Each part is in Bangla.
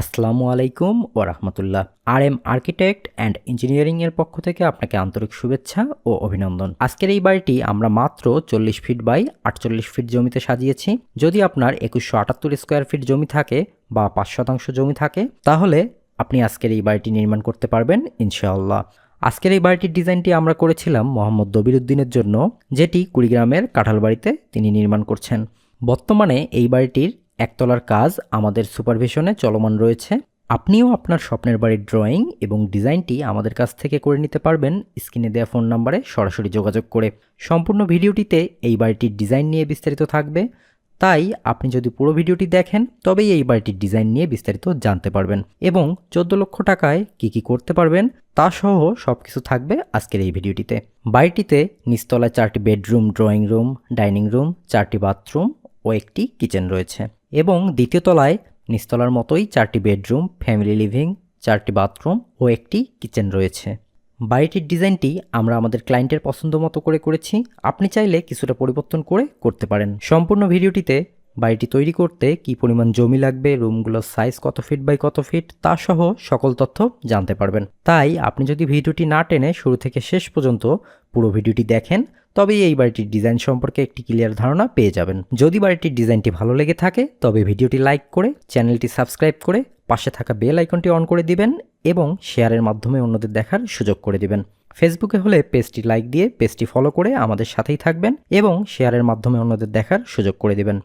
আসসালামু আলাইকুম ও রহমতুল্লাহ। আর এম আর্কিটেক্ট অ্যান্ড ইঞ্জিনিয়ারিংয়ের পক্ষ থেকে আপনাকে আন্তরিক শুভেচ্ছা ও অভিনন্দন। আজকের এই বাড়িটি আমরা মাত্র চল্লিশ ফিট বাই আটচল্লিশ ফিট জমিতে সাজিয়েছি। যদি আপনার একুশশো আটাত্তর স্কোয়ার ফিট জমি থাকে বা পাঁচ শতাংশ জমি থাকে, তাহলে আপনি আজকের এই বাড়িটি নির্মাণ করতে পারবেন, ইনশাআল্লাহ। আজকের এই বাড়িটির ডিজাইনটি আমরা করেছিলাম মোহাম্মদ দবিরুদ্দিনের জন্য, যেটি কুড়িগ্রামের কাঁঠালবাড়িতে তিনি নির্মাণ করছেন। বর্তমানে এই বাড়িটির একতলার কাজ আমাদের সুপারভিশনে চলমান রয়েছে। আপনিও আপনার স্বপ্নের বাড়ির ড্রয়িং এবং ডিজাইনটি আমাদের কাছ থেকে করে নিতে পারবেন। স্ক্রিনে দেওয়া ফোন নাম্বারে সরাসরি যোগাযোগ করে সম্পূর্ণ ভিডিওটিতে এই বাড়িটির ডিজাইন নিয়ে বিস্তারিত থাকবে। তাই আপনি যদি পুরো ভিডিওটি দেখেন, তবেই এই বাড়িটির ডিজাইন নিয়ে বিস্তারিত জানতে পারবেন এবং চোদ্দ লক্ষ টাকায় কি কি করতে পারবেন তা সহ সব কিছু থাকবে আজকের এই ভিডিওটিতে। বাড়িটিতে নিচতলায় চারটি bedroom, drawing room, dining room, চারটি বাথরুম ও একটি কিচেন রয়েছে এবং দ্বিতীয় তলায় নিচতলার মতোই চারটি বেডরুম, ফ্যামিলি লিভিং, চারটি বাথরুম ও একটি কিচেন রয়েছে। বাড়িটির ডিজাইনটি আমরা আমাদের ক্লায়েন্টের পছন্দ মতো করে করেছি। আপনি চাইলে কিছুটা পরিবর্তন করে করতে পারেন। সম্পূর্ণ ভিডিওটিতে বাড়িটি তৈরি করতে কি পরিমাণ জমি লাগবে, রুমগুলোর সাইজ কত ফিট বাই কত ফিট তা সহ সকল তথ্য জানতে পারবেন। তাই আপনি যদি ভিডিওটি না টেনে শুরু থেকে শেষ পর্যন্ত পুরো ভিডিওটি দেখেন, তবেই এই বাড়িটির ডিজাইন সম্পর্কে একটি ক্লিয়ার ধারণা পেয়ে যাবেন। যদি বাড়িটির ডিজাইনটি ভালো লেগে থাকে, তবে ভিডিওটি লাইক করে চ্যানেলটি সাবস্ক্রাইব করে পাশে থাকা বেল আইকনটি অন করে দিবেন এবং শেয়ারের মাধ্যমে অন্যদের দেখার সুযোগ করে দিবেন। ফেসবুকে হলে পেজটি লাইক দিয়ে পেজটি ফলো করে আমাদের সাথেই থাকবেন এবং শেয়ারের মাধ্যমে অন্যদের দেখার সুযোগ করে দিবেন।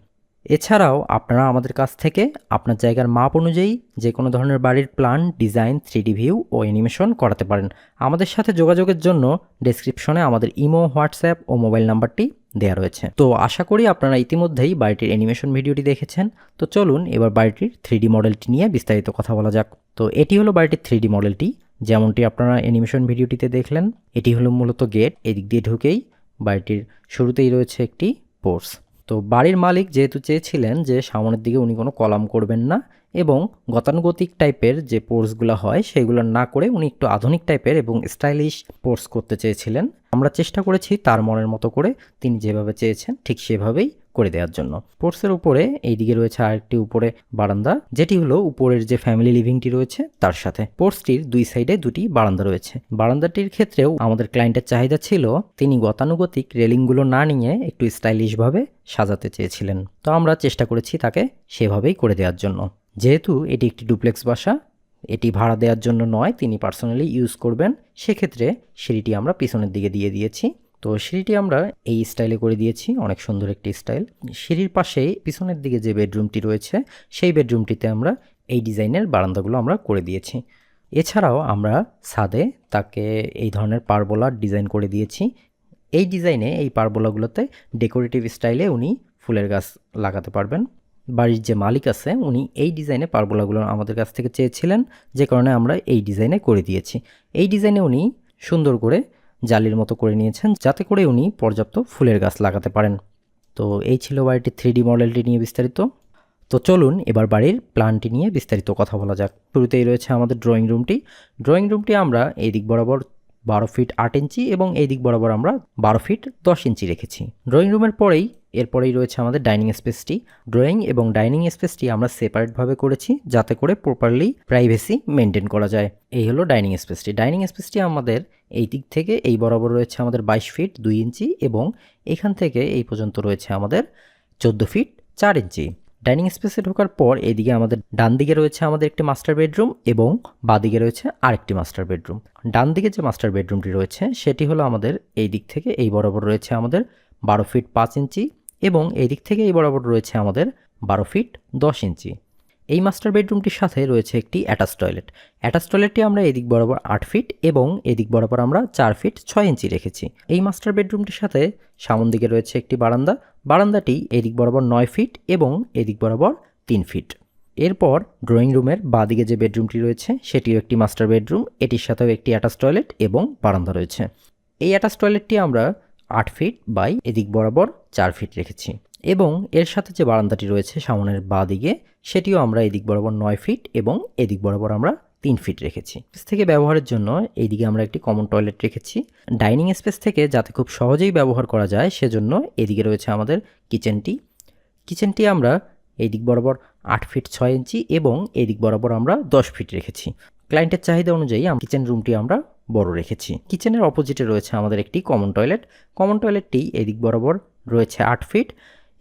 এছাড়াও আপনারা আমাদের কাছ থেকে আপনার জায়গার মাপ অনুযায়ী যে কোনো ধরনের বাড়ির plan design three D view ও অ্যানিমেশন করাতে পারেন। আমাদের সাথে যোগাযোগের জন্য ডেসক্রিপশনে আমাদের ইমো হোয়াটসঅ্যাপ ও মোবাইল নাম্বারটি দেওয়া রয়েছে। তো আশা করি আপনারা ইতিমধ্যেই বাড়িটির অ্যানিমেশন ভিডিওটি দেখেছেন। তো চলুন এবার বাড়িটির থ্রিডি মডেলটি নিয়ে বিস্তারিত কথা বলা যাক। তো এটি হলো বাড়িটির থ্রিডি মডেলটি যেমনটি আপনারা অ্যানিমেশন ভিডিওটিতে দেখলেন, এটি হলো মূলত গেট এদিক দিয়ে ঢুকেই বাড়িটির শুরুতেই রয়েছে একটি পোর্স তো বাড়ির মালিক যেহেতু চেয়েছিলেন যে সামনের দিকে উনি কোনো কলাম করবেন না এবং গতানুগতিক টাইপের যে পোর্সগুলো হয় সেগুলো না করে উনি একটু আধুনিক টাইপের এবং স্টাইলিশ পোর্স করতে চেয়েছিলেন। আমরা চেষ্টা করেছি তার মনের মতো করে তিনি যেভাবে চেয়েছেন ঠিক সেভাবেই করে দেওয়ার জন্য। পোর্সের উপরে এইদিকে রয়েছে আরেকটি উপরে বারান্দা, যেটি হলো উপরের যে ফ্যামিলি লিভিংটি রয়েছে তার সাথে। পোর্সটির দুই সাইডে দুটি বারান্দা রয়েছে। বারান্দাটির ক্ষেত্রেও আমাদের ক্লায়েন্টের চাহিদা ছিল তিনি গতানুগতিক রেলিংগুলো না নিয়ে একটু স্টাইলিশভাবে সাজাতে চেয়েছিলেন। তো আমরা চেষ্টা করেছি তাকে সেভাবেই করে দেওয়ার জন্য। যেহেতু এটি একটি ডুপ্লেক্স বাসা, এটি ভাড়া দেওয়ার জন্য নয়, তিনি পার্সোনালি ইউজ করবেন। সেক্ষেত্রে সিঁড়িটি আমরা পিছনের দিকে দিয়ে দিয়েছি। তো সিঁড়িটি আমরা এই স্টাইলে করে দিয়েছি, অনেক সুন্দর একটি স্টাইল সিঁড়ির পাশে পিছনের দিকে যে বেডরুমটি রয়েছে, সেই বেডরুমটিতে আমরা এই ডিজাইনের বারান্দাগুলো আমরা করে দিয়েছি। এছাড়াও আমরা ছাদে তাকে এই ধরনের পারবোলার ডিজাইন করে দিয়েছি। এই ডিজাইনে এই পারবোলাগুলোতে ডেকোরেটিভ স্টাইলে উনি ফুলের গাছ লাগাতে পারবেন। বাড়ির যে মালিক আছে, উনি এই ডিজাইনে পারবোলাগুলো আমাদের কাছ থেকে চেয়েছিলেন, যে কারণে আমরা এই ডিজাইনে করে দিয়েছি। এই ডিজাইনে উনি সুন্দর করে জালির মতো করে নিয়েছেন যাতে করে উনি পর্যাপ্ত ফুলের গাছ লাগাতে পারেন। তো এই ছিল বাড়িটির থ্রি মডেলটি নিয়ে বিস্তারিত। তো চলুন এবার বাড়ির প্ল্যানটি নিয়ে বিস্তারিত কথা বলা যাক। শুরুতেই রয়েছে আমাদের ড্রয়িং রুমটি। ড্রয়িং রুমটি আমরা এই দিক বরাবর বারো ফিট আট ইঞ্চি এবং এই দিক বরাবর আমরা বারো ফিট দশ ইঞ্চি রেখেছি। ড্রয়িং রুমের পরেই এরপরেই রয়েছে আমাদের ডাইনিং স্পেসটি। ড্রয়িং এবং ডাইনিং স্পেসটি আমরা সেপারেটভাবে করেছি যাতে করে প্রপারলি প্রাইভেসি মেনটেন করা যায়। এই হলো ডাইনিং স্পেসটি। ডাইনিং স্পেসটি আমাদের এই দিক থেকে এই বরাবর রয়েছে আমাদের বাইশ ফিট দুই ইঞ্চি এবং এখান থেকে এই পর্যন্ত রয়েছে আমাদের চোদ্দ ফিট চার ইঞ্চি। ডাইনিং স্পেসে ঢোকার পর এদিকে আমাদের ডান দিকে রয়েছে আমাদের একটি মাস্টার বেডরুম এবং বাদিকে রয়েছে আরেকটি মাস্টার বেডরুম। ডান দিকে যে মাস্টার বেডরুমটি রয়েছে, সেটি হলো আমাদের এই দিক থেকে এই বরাবর রয়েছে আমাদের বারো ফিট পাঁচ ইঞ্চি এবং এই দিক থেকে এই বরাবর রয়েছে আমাদের বারো ফিট দশ ইঞ্চি। এই মাস্টার বেডরুমটির সাথে রয়েছে একটি অ্যাটাচ টয়লেট। অ্যাটাচ টয়লেটটি আমরা এদিক বরাবর আট ফিট এবং এদিক বরাবর আমরা চার ফিট ছয় ইঞ্চি রেখেছি। এই মাস্টার বেডরুমটির সাথে সামন দিকে রয়েছে একটি বারান্দা। বারান্দাটি এদিক বরাবর নয় ফিট এবং এদিক বরাবর তিন ফিট। এরপর ড্রয়িং রুমের বাদিকে যে বেডরুমটি রয়েছে, সেটিও একটি মাস্টার বেডরুম। এটির সাথেও একটি অ্যাটাচ টয়লেট এবং বারান্দা রয়েছে। এই অ্যাটাচ টয়লেটটি আমরা আট ফিট বাই এদিক বরাবর চার ফিট রেখেছি। এবং এর সাথে যে বারান্দাটি রয়েছে সামনের বা দিকে, সেটিও আমরা এদিক বরাবর নয় ফিট এবং এদিক বরাবর আমরা তিন ফিট রেখেছি। স্পেস থেকে ব্যবহারের জন্য এইদিকে আমরা একটি কমন টয়লেট রেখেছি। ডাইনিং স্পেস থেকে যাতে খুব সহজেই ব্যবহার করা যায়, সেজন্য এদিকে রয়েছে আমাদের কিচেনটি কিচেনটি আমরা এই দিক বরাবর আট ফিট ছয় ইঞ্চি এবং এই দিক বরাবর আমরা দশ ফিট রেখেছি। ক্লায়েন্টের চাহিদা অনুযায়ী আমরা কিচেন রুমটি আমরা বড় রেখেছি। কিচেনের অপোজিটে রয়েছে আমাদের একটি কমন টয়লেট কমন টয়লেটটি এদিক বরাবর রয়েছে আট ফিট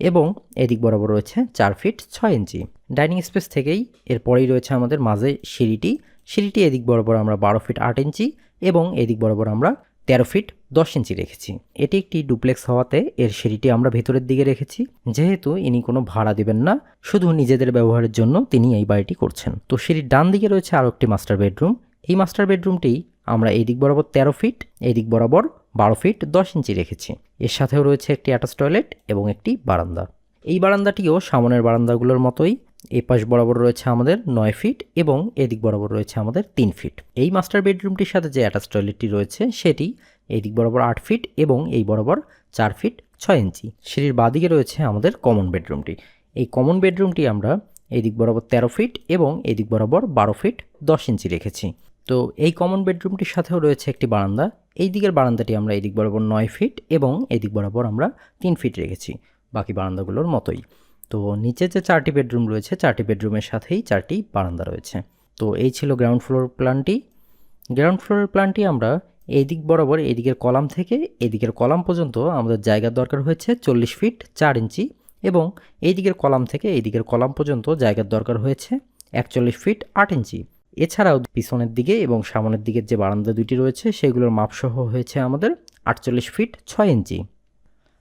এবং এদিক বরাবর রয়েছে চার ফিট ছয় ইঞ্চি ডাইনিং স্পেস থেকেই এরপরেই রয়েছে আমাদের মাঝে সিঁড়িটি। সিঁড়িটি এদিক বরাবর আমরা বারো ফিট আট ইঞ্চি এবং এদিক বরাবর আমরা তেরো ফিট দশ ইঞ্চি রেখেছি। এটি একটি ডুপ্লেক্স হওয়াতে এর সিঁড়িটি আমরা ভেতরের দিকে রেখেছি। যেহেতু ইনি কোনো ভাড়া দিবেন না, শুধু নিজেদের ব্যবহারের জন্য তিনি এই বাড়িটি করছেন। তো সিঁড়ির ডান দিকে রয়েছে আরও একটি মাস্টার বেডরুম। এই মাস্টার বেডরুমটি আমরা এই দিক বরাবর তেরো ফিট এই দিক বরাবর বারো ফিট দশ ইঞ্চি রেখেছি। এর সাথেও রয়েছে একটি অ্যাটাচ টয়লেট এবং একটি বারান্দা। এই বারান্দাটিও সামনের বারান্দাগুলোর মতোই এ পাশ বরাবর রয়েছে আমাদের নয় ফিট এবং এদিক বরাবর রয়েছে আমাদের তিন ফিট। এই মাস্টার বেডরুমটির সাথে যে অ্যাটাচ টয়লেটটি রয়েছে, সেটি এদিক বরাবর আট ফিট এবং এই বরাবর চার ফিট ছয় ইঞ্চি। সিঁড়ির বাদিকে রয়েছে আমাদের কমন বেডরুমটি। এই কমন বেডরুমটি আমরা এদিক বরাবর তেরো ফিট এবং এদিক বরাবর বারো ফিট দশ ইঞ্চি রেখেছি। তো এই কমন বেডরুমটির সাথেও রয়েছে একটি বারান্দা। এই দিকের বারান্দাটি আমরা এদিক বরাবর নয় ফিট এবং এদিক বরাবর আমরা তিন ফিট রেখেছি। বাকি বারান্দাগুলোর মতোই। তো নিচে যে চারটি বেডরুম রয়েছে, চারটি বেডরুমের সাথেই চারটি বারান্দা রয়েছে। তো এই ছিল গ্রাউন্ড ফ্লোর প্ল্যানটি। গ্রাউন্ড ফ্লোরের প্ল্যানটি আমরা এই দিক বরাবর এদিকের কলাম থেকে এদিকের কলাম পর্যন্ত আমাদের জায়গার দরকার হয়েছে চল্লিশ ফিট চার ইঞ্চি এবং এই দিকের কলাম থেকে এই দিকের কলাম পর্যন্ত জায়গার দরকার হয়েছে একচল্লিশ ফিট আট ইঞ্চি। এছাড়াও পিছনের দিকে এবং সামনের দিকের যে বারান্দা দুটি রয়েছে, সেগুলোর মাপসহ হয়েছে আমাদের আটচল্লিশ ফিট ছয় ইঞ্চি।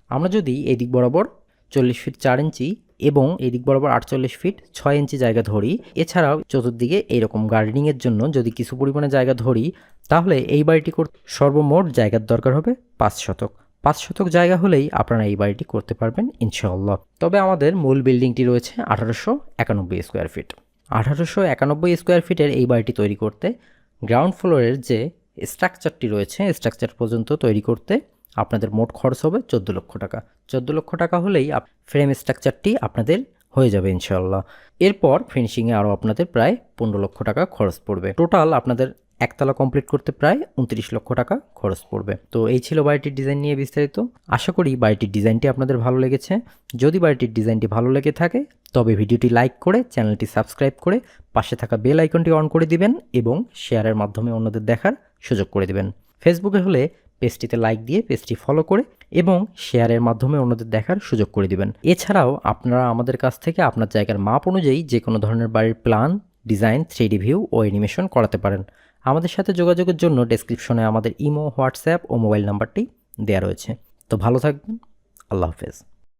আমরা যদি এদিক বরাবর চল্লিশ ফিট চার ইঞ্চি এবং এদিক বরাবর আটচল্লিশ ফিট ছয় ইঞ্চি জায়গা ধরি। এছাড়াও চতুর্দিকে এইরকম গার্ডেনিংয়ের জন্য যদি কিছু পরিমাণে জায়গা ধরি, তাহলে এই বাড়িটি করতে সর্বমোট জায়গার দরকার হবে পাঁচ শতক। পাঁচ শতক জায়গা হলেই আপনারা এই বাড়িটি করতে পারবেন, ইনশাআল্লাহ। তবে আমাদের মূল বিল্ডিংটি রয়েছে আঠারোশো একানব্বই স্কোয়ার ফিট আঠারোশো একানব্বই স্কোয়ার ফিটের এই বাড়িটি তৈরি করতে গ্রাউন্ড ফ্লোরের যে স্ট্রাকচারটি রয়েছে স্ট্রাকচার পর্যন্ত তৈরি করতে আপনাদের মোট খরচ হবে চোদ্দ লক্ষ টাকা। চোদ্দ লক্ষ টাকা হলেই ফ্রেম স্ট্রাকচারটি আপনাদের হয়ে যাবে ইনশাল্লাহ এরপর ফিনিশিংয়ে আরও আপনাদের প্রায় পনেরো লক্ষ টাকা খরচ পড়বে। টোটাল আপনাদের একতলা কমপ্লিট করতে প্রায় উনত্রিশ লক্ষ টাকা খরচ পড়বে। তো এই ছিল বাড়িটির ডিজাইন নিয়ে বিস্তারিত। আশা করি বাড়িটির ডিজাইনটি আপনাদের ভালো লেগেছে। যদি বাড়িটির ডিজাইনটি ভালো লেগে থাকে, তবে ভিডিওটি লাইক করে চ্যানেলটি সাবস্ক্রাইব করে পাশে থাকা বেল আইকনটি অন করে দিবেন এবং শেয়ারের মাধ্যমে অন্যদের দেখার সুযোগ করে দিবেন। ফেসবুকে হলে পেজটিতে লাইক দিয়ে পেজটি ফলো করে এবং শেয়ারের মাধ্যমে অন্যদের দেখার সুযোগ করে দিবেন। এছাড়াও আপনারা আমাদের কাছ থেকে আপনার জায়গার মাপ অনুযায়ী যে কোনো ধরনের বাড়ির প্ল্যান ডিজাইন থ্রি ভিউ ও অ্যানিমেশন করাতে পারেন। আমাদের সাথে যোগাযোগের জন্য ডেসক্রিপশনে আমাদের ইমো হোয়াটসঅ্যাপ ও মোবাইল নাম্বারটি দেওয়া রয়েছে। তো ভালো থাকবেন, আল্লাহ হাফেজ।